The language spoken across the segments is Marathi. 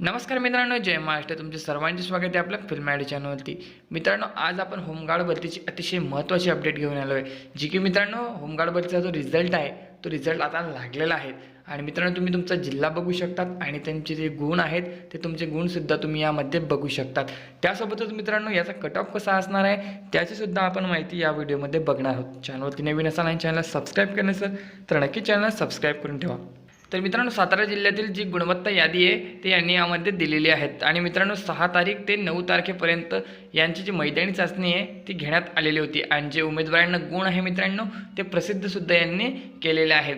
नमस्कार मित्रांनो जय महाराष्ट्र. तुमचे सर्वांचे स्वागत आहे आपल्या फिल्म आयडी चॅनलवरती. मित्रांनो आज आपण होमगार्ड भरतीची अतिशय महत्त्वाची अपडेट घेऊन आलो आहे जी की मित्रांनो होमगार्ड भरतीचा जो रिझल्ट आहे तो रिझल्ट आता लागलेला आहे. आणि मित्रांनो तुम्ही तुमचा जिल्हा बघू शकतात आणि त्यांचे जे गुण आहेत ते तुमचे गुणसुद्धा तुम्ही यामध्ये बघू शकतात. त्यासोबतच मित्रांनो याचा कट ऑफ कसा असणार आहे त्याचीसुद्धा आपण माहिती या व्हिडिओमध्ये बघणार आहोत. चॅनलवरती नवीन असाल आणि चॅनलला सबस्क्राईब केलं नसेल तर नक्की चॅनलला सबस्क्राईब करून ठेवा. तर मित्रांनो सातारा जिल्ह्यातील जी गुणवत्ता यादी आहे ते यांनी यामध्ये दिलेली आहेत. आणि मित्रांनो सहा तारीख ते नऊ तारखेपर्यंत यांची जी मैदानी चाचणी आहे ती घेण्यात आलेली होती. आणि जे उमेदवारांना गुण आहे मित्रांनो ते प्रसिद्धसुद्धा यांनी केलेले आहेत.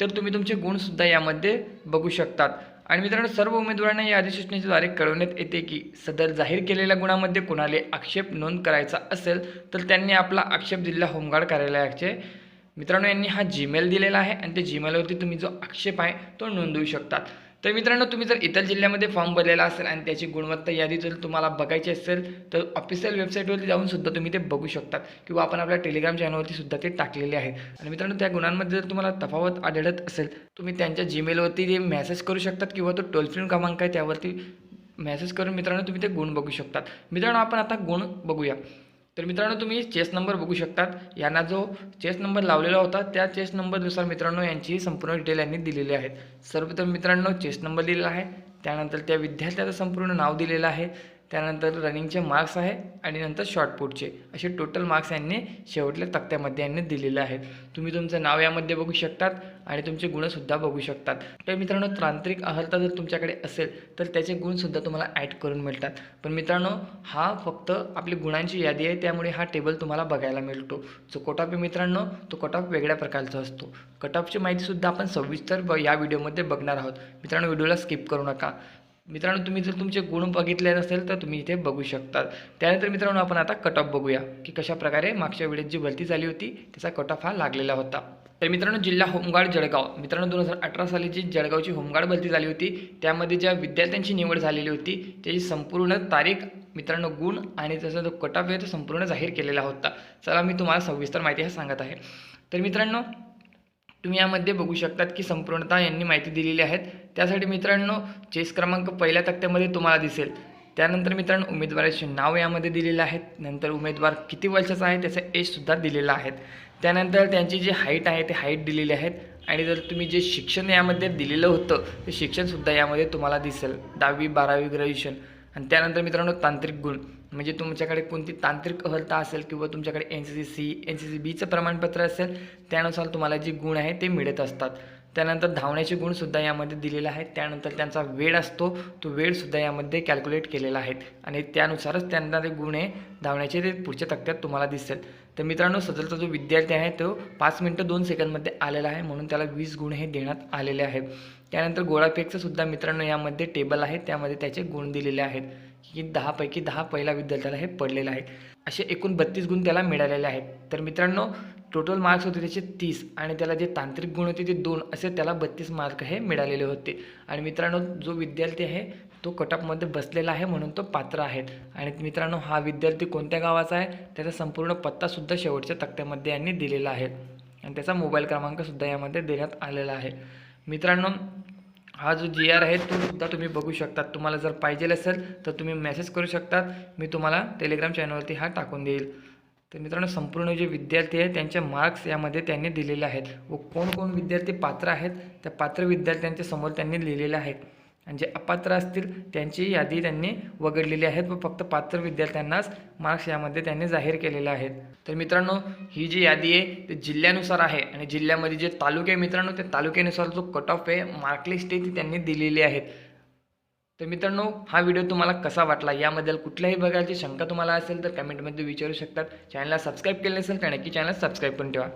तर तुम्ही तुमचे गुणसुद्धा यामध्ये बघू शकतात. आणि मित्रांनो सर्व उमेदवारांना या अधिसूचनेच्याद्वारे कळवण्यात येते की सदर जाहीर केलेल्या गुणामध्ये कुणाला आक्षेप नोंद करायचा असेल तर त्यांनी आपला आक्षेप जिल्हा होमगार्ड कार्यालयाचे मित्रांनो यांनी हा जीमेल दिलेला आहे आणि त्या जीमेलवरती तुम्ही जो आक्षेप आहे तो नोंदवू शकतात. तर मित्रांनो तुम्ही जर इतर जिल्ह्यामध्ये फॉर्म भरलेला असेल आणि त्याची गुणवत्ता यादी जर तुम्हाला बघायची असेल तर ऑफिशियल वेबसाईटवरती जाऊन सुद्धा तुम्ही ते बघू शकतात किंवा आपण आपल्या टेलिग्राम चॅनलवरती सुद्धा ते टाकलेले आहे आणि मित्रांनो त्या गुणांमध्ये जर तुम्हाला तफावत आढळत असेल तुम्ही त्यांच्या जीमेलवरती ते मेसेज करू शकतात किंवा तो टोल फ्री क्रमांक आहे त्यावरती मेसेज करून मित्रांनो तुम्ही ते गुण बघू शकतात. मित्रांनो आपण आता गुण बघूया. तर मित्रांनो तुम्ही चेस नंबर बघू शकतात. यांना जो चेस नंबर लावलेला होता त्या चेस नंबरनुसार मित्रांनो यांची संपूर्ण डिटेल यांनी दिलेली आहेत. सर्वप्रथम मित्रांनो चेस नंबर दिलेला आहे. त्यानंतर त्या विद्यार्थ्याचं संपूर्ण नाव दिलेलं आहे. त्यानंतर रनिंगचे मार्क्स आहे आणि नंतर शॉर्टपुटचे असे टोटल मार्क्स यांनी शेवटल्या तक्त्यामध्ये यांनी दिलेले आहेत. तुम्ही तुमचं नाव यामध्ये बघू शकतात आणि तुमचे गुणसुद्धा बघू शकतात. तर मित्रांनो तांत्रिक अहर्ता जर तुमच्याकडे असेल तर त्याचे गुणसुद्धा तुम्हाला ॲड करून मिळतात. पण मित्रांनो हा फक्त आपली गुणांची यादी आहे त्यामुळे हा टेबल तुम्हाला बघायला मिळतो. जो कट आहे मित्रांनो तो कट ऑफ वेगळ्या प्रकारचा असतो. कट ऑफची माहितीसुद्धा आपण सविस्तर ब या व्हिडिओमध्ये बघणार आहोत. मित्रांनो व्हिडिओला स्किप करू नका. मित्रांनो तुम्ही जर तुमचे गुण बघितले नसेल तर तुम्ही इथे बघू शकता. त्यानंतर मित्रांनो आपण आता कट ऑफ बघूया की कशा प्रकारे मागच्या वेळेस जी भरती झाली होती त्याचा कट ऑफ हा लागलेला होता. तर मित्रांनो जिल्हा होमगार्ड जळगाव. मित्रांनो दोन हजार अठरा साली जी जळगावची होमगार्ड भरती झाली होती त्यामध्ये ज्या विद्यार्थ्यांची निवड झालेली होती त्याची संपूर्ण तारीख मित्रांनो गुण आणि त्याचा जो कट ऑफ आहे तो संपूर्ण जाहीर केलेला होता. चला मी तुम्हाला सविस्तर माहिती हा सांगत आहे. तर मित्रांनो तुम्ही यामध्ये बघू शकतात की संपूर्णतः यांनी माहिती दिलेली आहेत. त्यासाठी मित्रांनो चेस क्रमांक पहिल्या तक्त्यामध्ये तुम्हाला दिसेल. त्यानंतर मित्रांनो उमेदवाराचे नाव यामध्ये दिलेलं आहे नंतर उमेदवार किती वर्षाचा आहे त्याचा एजसुद्धा दिलेला आहे. त्यानंतर त्यांची जी हाईट आहे ते हाईट दिलेली आहेत आणि जर तुम्ही जे शिक्षण यामध्ये दिलेलं होतं ते शिक्षणसुद्धा यामध्ये तुम्हाला दिसेल. दहावी बारावी ग्रॅज्युएशन आणि त्यानंतर मित्रांनो तांत्रिक गुण. म्हणजे तुमच्याकडे कोणती तांत्रिक अहलता असेल किंवा तुमच्याकडे N C C C N C C बीचं प्रमाणपत्र असेल त्यानुसार तुम्हाला जे गुण आहे ते मिळत असतात. त्यानंतर धावण्याचे गुणसुद्धा यामध्ये दिलेले आहेत. त्यानंतर त्यांचा वेळ असतो तो वेळसुद्धा यामध्ये कॅल्क्युलेट केलेला आहे. आणि त्यानुसारच त्यांना ते गुण आहे धावण्याचे ते पुढच्या तक्त्यात तुम्हाला दिसेल. तर मित्रांनो सदरचा जो विद्यार्थी आहे तो पाच मिनटं दोन सेकंदमध्ये आलेला आहे म्हणून त्याला वीस गुण हे देण्यात आलेले आहेत. त्यानंतर गोळाफेकचं सुद्धा मित्रांनो यामध्ये टेबल आहे त्यामध्ये त्याचे गुण दिलेले आहेत. की दहापैकी दहा पहिला विद्यार्थ्याला हे पडलेलं आहे. असे एकूण बत्तीस गुण त्याला मिळालेले आहेत. तर मित्रांनो टोटल मार्क्स होते त्याचे तीस आणि त्याला जे तांत्रिक गुण होते ते दोन असे त्याला बत्तीस मार्क हे मिळालेले होते. आणि मित्रांनो जो विद्यार्थी आहे तो कटअपमध्ये बसलेला आहे म्हणून तो पात्र आहे. आणि मित्रांनो हा विद्यार्थी कोणत्या गावाचा आहे? त्याचा संपूर्ण पत्तासुद्धा शेवटच्या तक्त्यामध्ये यांनी दिलेला आहे. आणि त्याचा मोबाईल क्रमांकसुद्धा यामध्ये देण्यात आलेला आहे. मित्रांनो हा जो जी आर आहे तो सुद्धा तुम्ही बघू शकतात. तुम्हाला जर पाहिजे असेल तर तुम्ही मेसेज करू शकतात. मी तुम्हाला टेलिग्राम चॅनलवरती हा टाकून देईल. तर मित्रांनो संपूर्ण जे विद्यार्थी आहेत त्यांचे मार्क्स यामध्ये त्यांनी दिलेले आहेत. व कोण कोण विद्यार्थी पात्र आहेत त्या पात्र विद्यार्थ्यांच्या समोर त्यांनी लिहिलेले आहेत. आणि जे अपात्र असतील त्यांची यादी त्यांनी वगळलेली आहेत व फक्त पात्र विद्यार्थ्यांनाच मार्क्स यामध्ये त्यांनी जाहीर केलेले आहेत. तर मित्रांनो ही जी यादी आहे ती जिल्ह्यानुसार आहे आणि जिल्ह्यामध्ये जे तालुके आहे मित्रांनो त्या तालुक्यानुसार जो कट ऑफ आहे मार्कलिस्ट आहे ती त्यांनी दिलेली आहेत. तर मित्रांनो हा व्हिडिओ तुम्हाला कसा वाटला? याबद्दल कुठल्याही प्रकारची शंका तुम्हाला असेल तर कमेंटमध्ये विचारू शकतात. चॅनलला सबस्क्राईब केलं नसेल तर नक्की चॅनल सबस्क्राईब करून ठेवा.